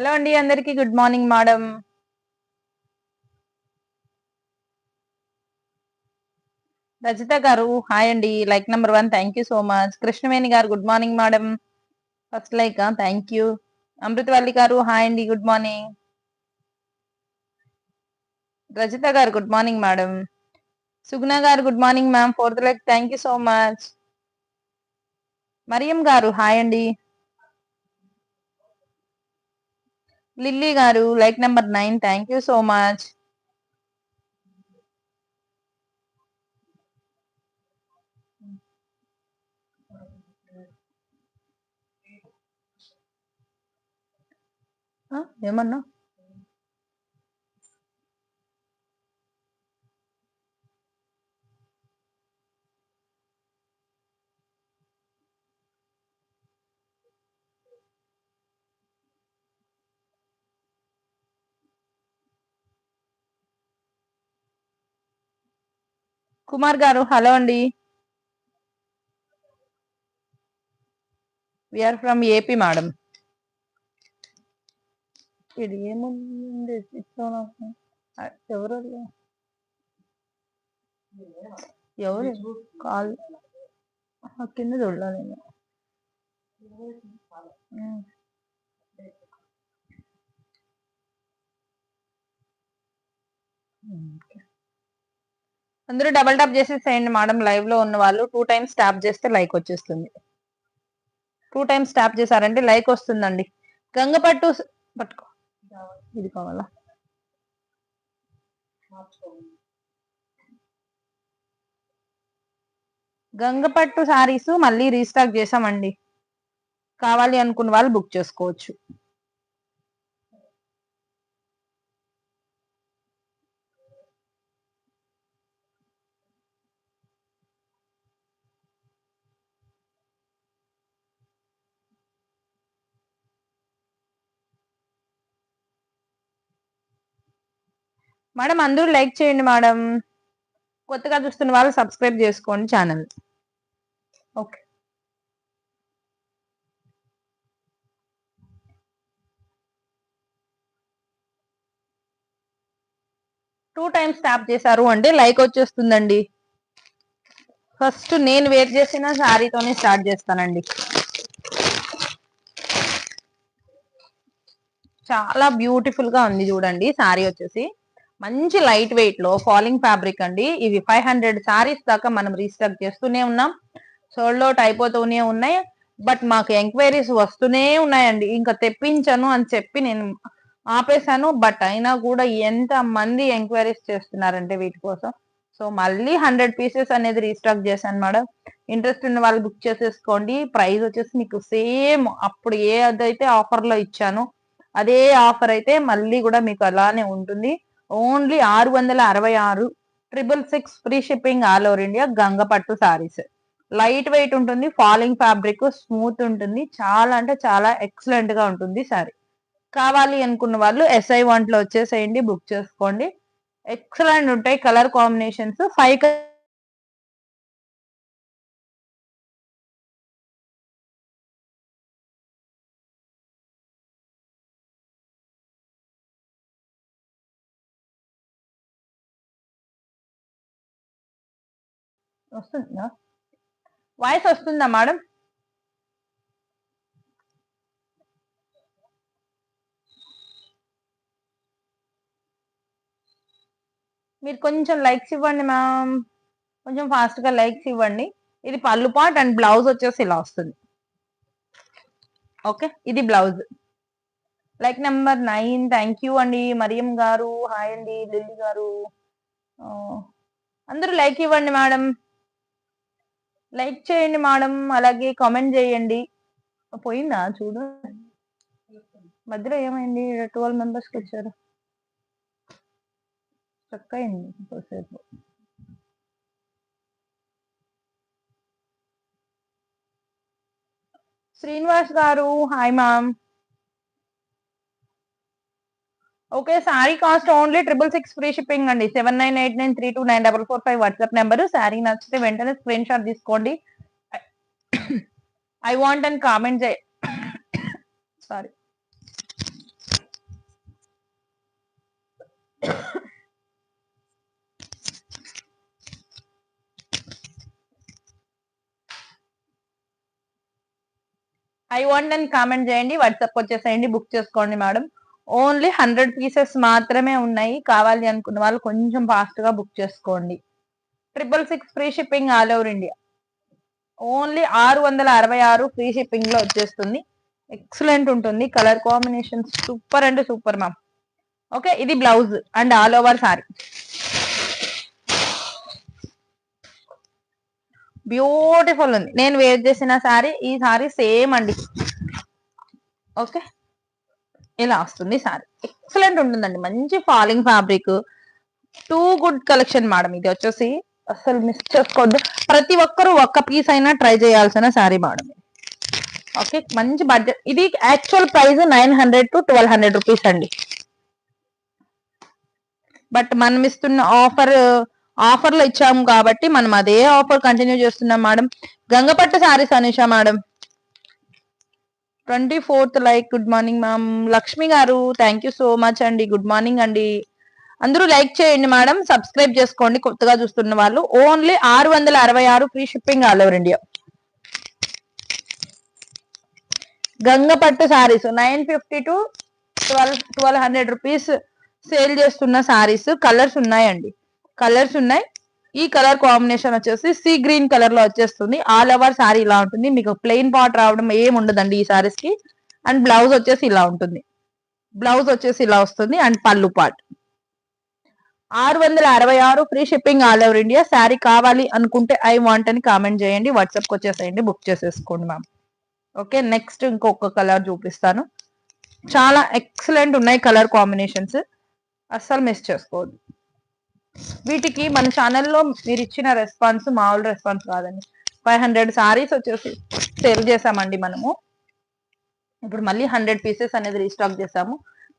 Hello అండి అందరికి good morning madam. Rajitha గారు హాయ్ అండి like number one thank you so much. Krishnaveni గారు good morning madam. First like thank you. Amruthavalli గారు hi అండి good morning. Rajitha గారు గుడ్ మార్నింగ్ మేడం. సుగుణ గారు good morning ma'am. Fourth like thank you so much. Mariyam గారు hi అండి. Lilly గారు like number nine thank you so much. ఏమన్నా? కుమార్ గారు hello అండి. విఆర్ ఫ్రమ్ ఏపీ మేడం ఇది ఏముంది? ఎవరు? ఎవరు? కాల్. కింద చూడాలి నేను. అందరూ డబల్ టాప్ చేసేసేయండి మేడం లైవ్లో ఉన్న వాళ్ళు. టూ టైమ్స్ ట్యాప్ చేస్తే లైక్ వచ్చేస్తుంది. టూ టైమ్స్ ట్యాప్ చేశారంటే లైక్ వస్తుందండి. గంగపట్టు పట్టుకో. ఇది కావాలా? గంగపట్టు సారీస్ మళ్ళీ రీస్టాక్ చేసామండి కావాలి అనుకున్న వాళ్ళు బుక్ చేసుకోవచ్చు. మేడం అందరూ లైక్ చేయండి మేడం. కొత్తగా చూస్తున్న వాళ్ళు సబ్స్క్రైబ్ చేసుకోండి channel. Okay. Two times tap చేశారు అంటే లైక్ వచ్చేస్తుందండి. ఫస్ట్ నేను వేర్ చేసిన శారీతోనే స్టార్ట్ చేస్తానండి. చాలా బ్యూటిఫుల్గా ఉంది చూడండి శారీ వచ్చేసి. మంచి లైట్ వెయిట్లో ఫాలింగ్ ఫ్యాబ్రిక్ అండి. ఇవి ఫైవ్ హండ్రెడ్ శారీస్ దాకా మనం రీస్టాక్ చేస్తూనే ఉన్నాం. సోల్డ్ అవుట్ అయిపోతూనే ఉన్నాయి. బట్ మాకు ఎంక్వైరీస్ వస్తూనే ఉన్నాయండి. ఇంకా తెప్పించను అని చెప్పి నేను ఆపేశాను. బట్ అయినా కూడా ఎంత మంది ఎంక్వైరీస్ చేస్తున్నారంటే వీటి కోసం. సో మళ్ళీ హండ్రెడ్ పీసెస్ అనేది రీస్టాక్ చేశాను మేడం. ఇంట్రెస్ట్ ఉన్న వాళ్ళు బుక్ చేసేసుకోండి. ప్రైస్ వచ్చేసి మీకు సేమ్ అప్పుడు ఏ అదైతే ఆఫర్లో ఇచ్చాను అదే ఆఫర్ అయితే మళ్ళీ కూడా మీకు అలానే ఉంటుంది. ఓన్లీ ఆరు వందల అరవై ఆరు triple six free shipping all over India Gangapattu saris light weight ఉంటుంది ఫాలింగ్ ఫ్యాబ్రిక్ స్మూత్ ఉంటుంది చాలా అంటే చాలా ఎక్సలెంట్గా ఉంటుంది సారీ కావాలి అనుకున్న వాళ్ళు ఎస్ఐ లో వచ్చేసేయండి బుక్ చేసుకోండి. ఎక్సలెంట్ ఉంటాయి కలర్ కాంబినేషన్స్ ఫైవ్ వస్తుందా? వాయిస్ వస్తుందా మేడం? మీరు కొంచెం లైక్స్ ఇవ్వండి మ్యామ్. కొంచెం ఫాస్ట్గా లైక్స్ ఇవ్వండి. ఇది పళ్ళు పాట్ అండ్ బ్లౌజ్ వచ్చేసి ఇలా వస్తుంది. ఓకే? ఇది blouse. Like number nine. Thank you అండి. మరియం గారు. హాయ్ అండి. లిల్లీ గారు. అందరూ లైక్ ఇవ్వండి మేడం. లైక్ చేయండి మేడం అలాగే కామెంట్ చేయండి. పోయిందా? చూడు. మధ్యలో ఏమైంది? ట్వెల్వ్ మెంబర్స్కి వచ్చారు. చక్క అయింది కొద్దిసేపు శ్రీనివాస్ గారు hi ma'am. Okay sari cost only triple six free shipping అండి. Seven nine eight nine three two nine double four five WhatsApp number sari నచ్చితే వెంటనే స్క్రీన్ షాట్ తీసుకోండి. I want and comment sari I want and comment చేయండి. WhatsApp వచ్చేసేయండి. Book చేసుకోండి madam only hundred pieces మాత్రమే ఉన్నాయి. కావాలి అనుకున్న వాళ్ళు కొంచెం ఫాస్ట్గా బుక్ చేసుకోండి. Triple six free shipping all over India. Only ఆరు వందల అరవై ఆరు ఫ్రీ షిప్పింగ్లో వచ్చేస్తుంది. ఎక్సలెంట్ ఉంటుంది. Colour combination super and super ma'am okay ఇది blouse and all over sari beautiful ఉంది. నేను వేర్ చేసిన సారీ ఈ సారీ సేమ్ అండి. ఓకే ఇలా వస్తుంది సారీ. ఎక్సలెంట్ ఉంటుందండి. మంచి falling fabric too good collection madam ఇది వచ్చేసి. అసలు మిస్ చేసుకోవద్దు. ప్రతి ఒక్కరు ఒక్క పీస్ అయినా ట్రై చేయాల్సిన సారీ మేడం ఓకే మంచి బడ్జెట్ ఇది actual price nine hundred to twelve hundred rupees అండి. బట్ మనం ఇస్తున్న ఆఫర్ ఆఫర్లో ఇచ్చాము కాబట్టి మనం అదే ఆఫర్ కంటిన్యూ చేస్తున్నాం madam Gangapattu saris Anesha madam twenty fourth like good morning ma'am Lakshmi గారు థ్యాంక్ యూ సో మచ్ అండి. గుడ్ మార్నింగ్ అండి. అందరూ లైక్ చేయండి మేడం సబ్స్క్రైబ్ చేసుకోండి. కొత్తగా చూస్తున్న వాళ్ళు. ఓన్లీ ఆరు వందల అరవై ఆరు free shipping all over India Gangapattu saris nine fifty two twelve twelve hundred rupees sale చేస్తున్న సారీస్ కలర్స్ ఉన్నాయండి. కలర్స్ ఉన్నాయి. ఈ కలర్ కాంబినేషన్ వచ్చేసి సీ గ్రీన్ కలర్లో వచ్చేస్తుంది. ఆల్ ఓవర్ సారీ ఇలా ఉంటుంది. మీకు ప్లెయిన్ పాట్ రావడం ఏం ఉండదండి ఈ సారీస్కి. అండ్ బ్లౌజ్ వచ్చేసి ఇలా ఉంటుంది. బ్లౌజ్ వచ్చేసి ఇలా వస్తుంది. అండ్ పళ్ళు పాట్ ఆరు వందల అరవై ఆరు free shipping all over India. Sari కావాలి అనుకుంటే ఐ వాంట్ అని కామెంట్ చేయండి. వాట్సాప్కి వచ్చేసేయండి. బుక్ చేసేసుకోండి మ్యామ్. ఓకే నెక్స్ట్ ఇంకొక కలర్ చూపిస్తాను. చాలా ఎక్సలెంట్ ఉన్నాయి కలర్ కాంబినేషన్స్. అస్సలు మిస్ చేసుకోవద్దు. వీటికి మన ఛానల్లో మీరు ఇచ్చిన రెస్పాన్స్ మామూలు రెస్పాన్స్ కాదండి. ఫైవ్ హండ్రెడ్ సారీస్ వచ్చేసి సేల్ చేసామండి మనము. ఇప్పుడు మళ్ళీ హండ్రెడ్ పీసెస్ అనేది రీస్టాక్ చేసాము.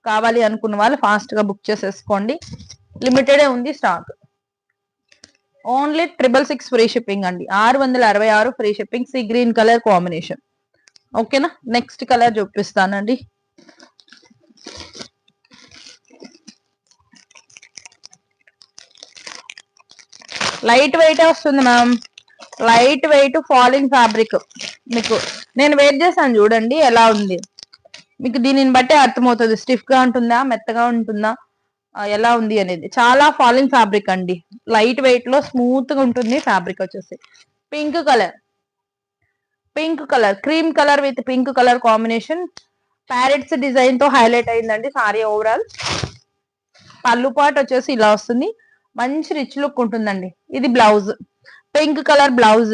కావాలి అనుకున్న వాళ్ళు ఫాస్ట్గా బుక్ చేసేసుకోండి. లిమిటెడే ఉంది stock only triple six free shipping అండి. ఆరు వందల అరవై ఆరు free shipping sea green colour combination ఓకేనా నెక్స్ట్ కలర్ చూపిస్తానండి. లైట్ వెయిట్ వస్తుంది ma'am. Light weight falling fabric మీకు. నేను వెయిట్ చేశాను చూడండి ఎలా ఉంది. మీకు దీనిని బట్టి అర్థమవుతుంది. స్టిఫ్గా ఉంటుందా మెత్తగా ఉంటుందా ఎలా ఉంది అనేది. చాలా ఫాలింగ్ ఫ్యాబ్రిక్ అండి. లైట్ వెయిట్లో స్మూత్గా ఉంటుంది ఫ్యాబ్రిక్ వచ్చేసి. Pink colour. Pink colour. Cream colour with pink colour combination. Parrots డిజైన్తో హైలైట్ అయిందండి సారీ ఓవరాల్. పళ్ళు పాట్ వచ్చేసి ఇలా వస్తుంది. మంచి రిచ్ లుక్ ఉంటుందండి. ఇది blouse pink colour blouse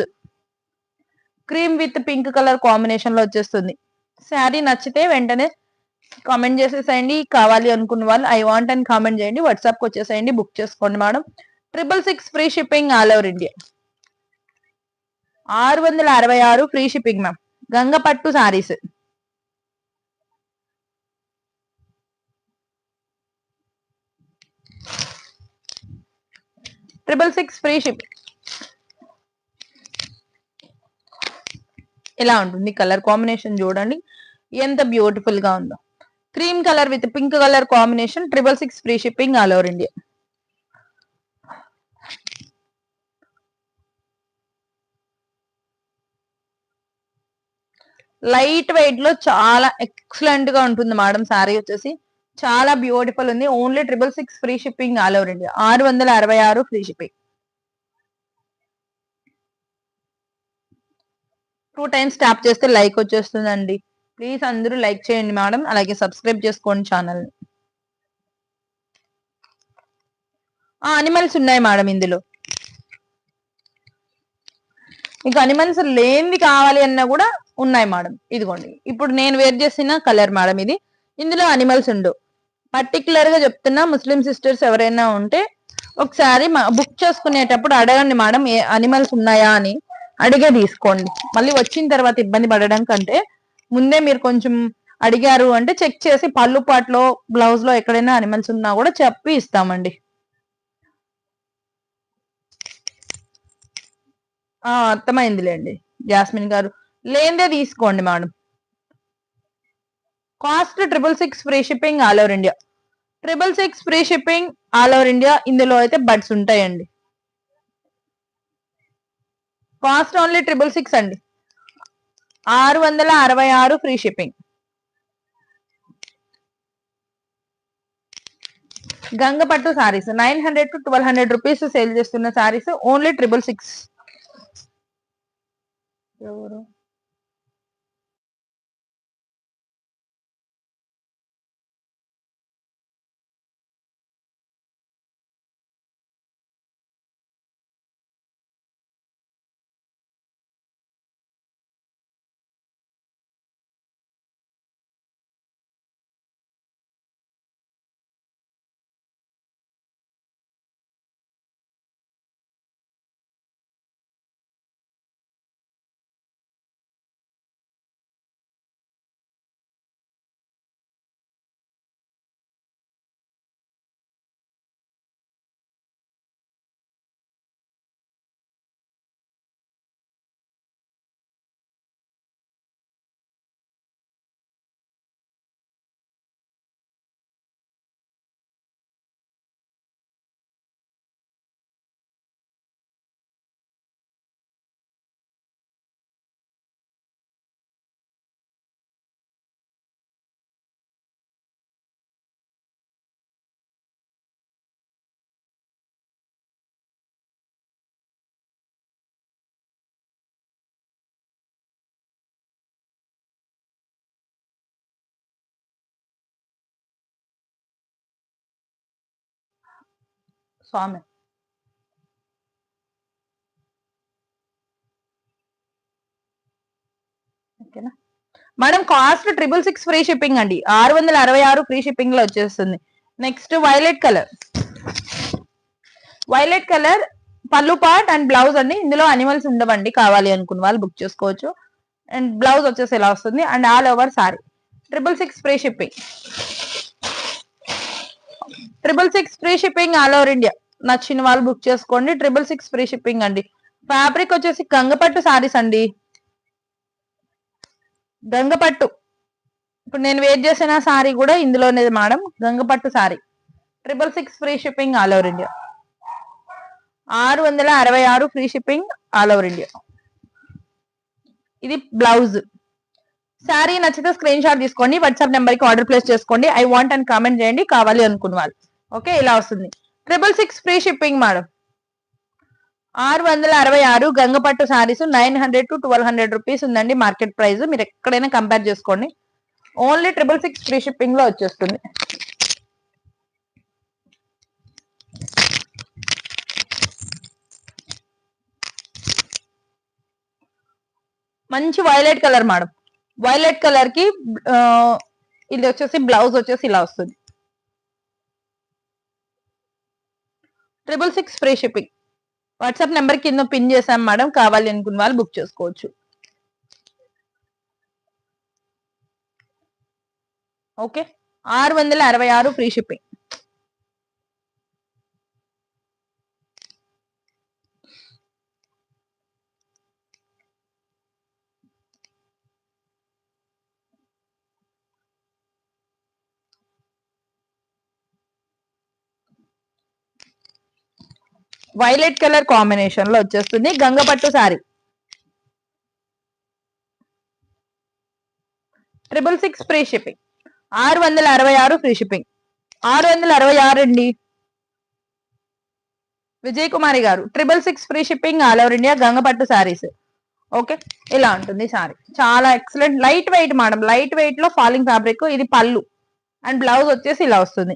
cream with pink colour కాంబినేషన్లో వచ్చేస్తుంది. శారీ నచ్చితే వెంటనే కామెంట్ చేసేసేయండి. కావాలి అనుకున్న వాళ్ళు ఐ వాంట్ అని కామెంట్ చేయండి. వాట్సాప్కి వచ్చేసేయండి. బుక్ చేసుకోండి madam. Triple six free shipping all over India ఆరు వందల అరవై ఆరు free shipping ma'am Gangapattu saris triple six free shipping ఇలా ఉంటుంది కలర్ కాంబినేషన్ చూడండి. ఎంత బ్యూటిఫుల్గా ఉందో. Cream colour with pink colour combination triple six free shipping all over India light వెయిట్లో చాలా ఎక్సలెంట్గా ఉంటుంది మేడం సారీ వచ్చేసి. చాలా బ్యూటిఫుల్ ఉంది. Only triple six free shipping all over India ఆరు వందల అరవై ఆరు free shipping two times tap చేస్తే లైక్ వచ్చేస్తుందండి. ప్లీజ్ అందరూ లైక్ చేయండి మేడం అలాగే సబ్స్క్రైబ్ చేసుకోండి ఛానల్ అనిమల్స్ ఉన్నాయి మేడం ఇందులో. మీకు అనిమల్స్ లేనిది కావాలి అన్నా కూడా ఉన్నాయి మేడం ఇదిగోండి. ఇప్పుడు నేను వేర్ చేసిన కలర్ మేడం ఇది. ఇందులో అనిమల్స్ ఉండవు పర్టికులర్గా చెప్తున్నా ముస్లిం సిస్టర్స్ ఎవరైనా ఉంటే ఒకసారి బుక్ చేసుకునేటప్పుడు అడగండి మేడం ఏ అనిమల్స్ ఉన్నాయా? అని అడిగే తీసుకోండి. మళ్ళీ వచ్చిన తర్వాత ఇబ్బంది పడడం కంటే ముందే మీరు కొంచెం అడిగారు అంటే చెక్ చేసి పళ్ళు పాటలో బ్లౌజ్లో ఎక్కడైనా అనిమల్స్ ఉన్నా కూడా చెప్పి ఇస్తామండి. అర్థమైందిలేండి. జాస్మిన్ గారు లేనిదే తీసుకోండి madam cost triple six free shipping all over India. Triple six free shipping all over India ఇందులో అయితే బడ్స్ ఉంటాయండి. కాస్ట్ ఓన్లీ ట్రిపుల్ సిక్స్ అండి. ఆరు వందల అరవై ఆరు free shipping. Gangapattu saris nine hundred two twelve hundred rupees sale చేస్తున్న saris only triple six. ఎవరు? స్వామి. ఓకేనా? Madam cost triple six free shipping అండి. ఆరు వందల అరవై ఆరు ఫ్రీ షిప్పింగ్లో వచ్చేస్తుంది. Next violet colour. Violet colour పళ్ళు పార్ట్ అండ్ బ్లౌజ్ అండి. ఇందులో అనిమల్స్ ఉండవండి. కావాలి అనుకున్న వాళ్ళు బుక్ చేసుకోవచ్చు. అండ్ బ్లౌజ్ వచ్చేసి ఇలా వస్తుంది? And all over sari. Triple six free shipping. Triple six free shipping all over India నచ్చిన వాళ్ళు బుక్ చేసుకోండి. ట్రిపుల్ సిక్స్ ఫ్రీ షిప్పింగ్ అండి. ఫ్యాబ్రిక్ వచ్చేసి గంగపట్టు సారీస్ అండి. గంగపట్టు. ఇప్పుడు నేను వెయిట్ చేసిన సారీ కూడా ఇందులోనే madam Gangapattu sari triple six free shipping all over India ఆరు వందల అరవై ఆరు free shipping all over India ఇది బ్లౌజ్ శారీ నచ్చితే స్క్రీన్ షాట్ తీసుకోండి వాట్సాప్ నెంబర్కి ఆర్డర్ ప్లేస్ చేసుకోండి. ఐ వాంట్ అని కామెంట్ చేయండి. కావాలి అనుకున్న వాళ్ళు. ఓకే ఇలా వస్తుంది. Triple six free shipping madam ఆరు వందల అరవై ఆరు Gangapattu saris nine hundred two twelve hundred rupees ఉందండి మార్కెట్ ప్రైస్ మీరు ఎక్కడైనా కంపేర్ చేసుకోండి. ఓన్లీ ట్రిపుల్ సిక్స్ ఫ్రీ షిప్పింగ్లో వచ్చేస్తుంది. మంచి వైలెట్ కలర్ మేడం వైలెట్ కలర్కి ఇది వచ్చేసి బ్లౌజ్ వచ్చేసి ఇలా వస్తుంది. Triple six free shipping WhatsApp number కింద పిన్ చేసాం మేడం కావాలి అనుకున్న వాళ్ళు బుక్ చేసుకోవచ్చు. ఓకే ఆరు వందల అరవై ఆరు ఫ్రీ షిప్పింగ్ వైలెట్ కలర్ కాంబినేషన్లో వచ్చేస్తుంది Gangapattu sari triple six free shipping. ఆరు వందల అరవై ఆరు ఫ్రీ షిప్పింగ్. ఆరు వందల అరవై ఆరు అండి. విజయ్ కుమారి గారు triple six free shipping all over India Gangapattu saris okay ఇలా ఉంటుంది సారీ. చాలా excellent light weight madam. Light వెయిట్లో ఫాలింగ్ ఫ్యాబ్రిక్ ఇది పళ్ళు. అండ్ బ్లౌజ్ వచ్చేసి ఇలా వస్తుంది.